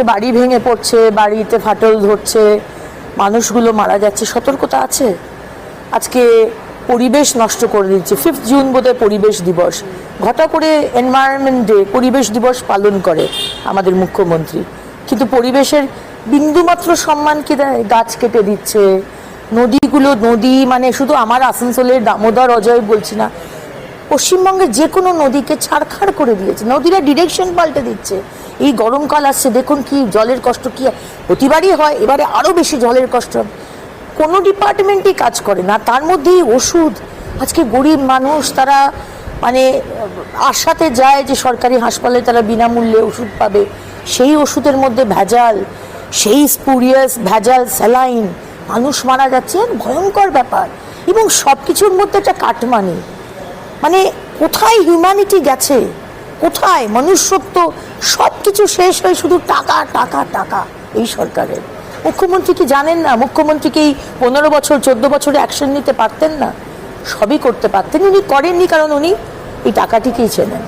আজকে বাড়ি ভেঙে পড়ছে, বাড়িতে ফাটল ধরছে, মানুষগুলো মারা যাচ্ছে, সতর্কতা আছে? আজকে পরিবেশ নষ্ট করে দিচ্ছে। ফিফথ জুন বোধহয় পরিবেশ দিবস। ঘটা করে এনভায়রনমেন্ট ডে পরিবেশ দিবস পালন করে আমাদের মুখ্যমন্ত্রী। কিন্তু পরিবেশের বিন্দুমাত্র সম্মান কি দেয়? গাছ কেটে দিচ্ছে, নদীগুলো, নদী মানে শুধু আমার আসানসোলের দামোদর অজয় বলছি না পশ্চিমবঙ্গের যে কোনো নদীকে ছাড়খাড় করে দিয়েছে। নদীরা ডিরেকশন পাল্টে দিচ্ছে। এই গরমকাল আসছে, দেখুন কি জলের কষ্ট কি প্রতিবারই হয়, এবারে আরও বেশি জলের কষ্ট। কোনো ডিপার্টমেন্টই কাজ করে না, তার মধ্যেই ওষুধ। আজকে গরিব মানুষ, তারা মানে আশাতে যায় যে সরকারি হাসপাতালে তারা বিনামূল্যে ওষুধ পাবে। সেই ওষুধের মধ্যে ভেজাল, সেই স্পুরিয়াস, ভেজাল, স্যালাইন। মানুষ মারা যাচ্ছে, ভয়ঙ্কর ব্যাপার। এবং সব কিছুর মধ্যে একটা কাটমানি। মানে কোথায় হিউম্যানিটি গেছে? কোথায়? মনুষ্যত্ব সব কিছু শেষ হয়ে শুধু টাকা টাকা টাকা এই সরকারের। মুখ্যমন্ত্রী কি জানেন না? মুখ্যমন্ত্রী কি পনেরো বছর, চোদ্দ বছরে অ্যাকশন নিতে পারতেন না? সবই করতে পারতেন। উনি করেননি কারণ উনি এই টাকাটিকেই চেনেন।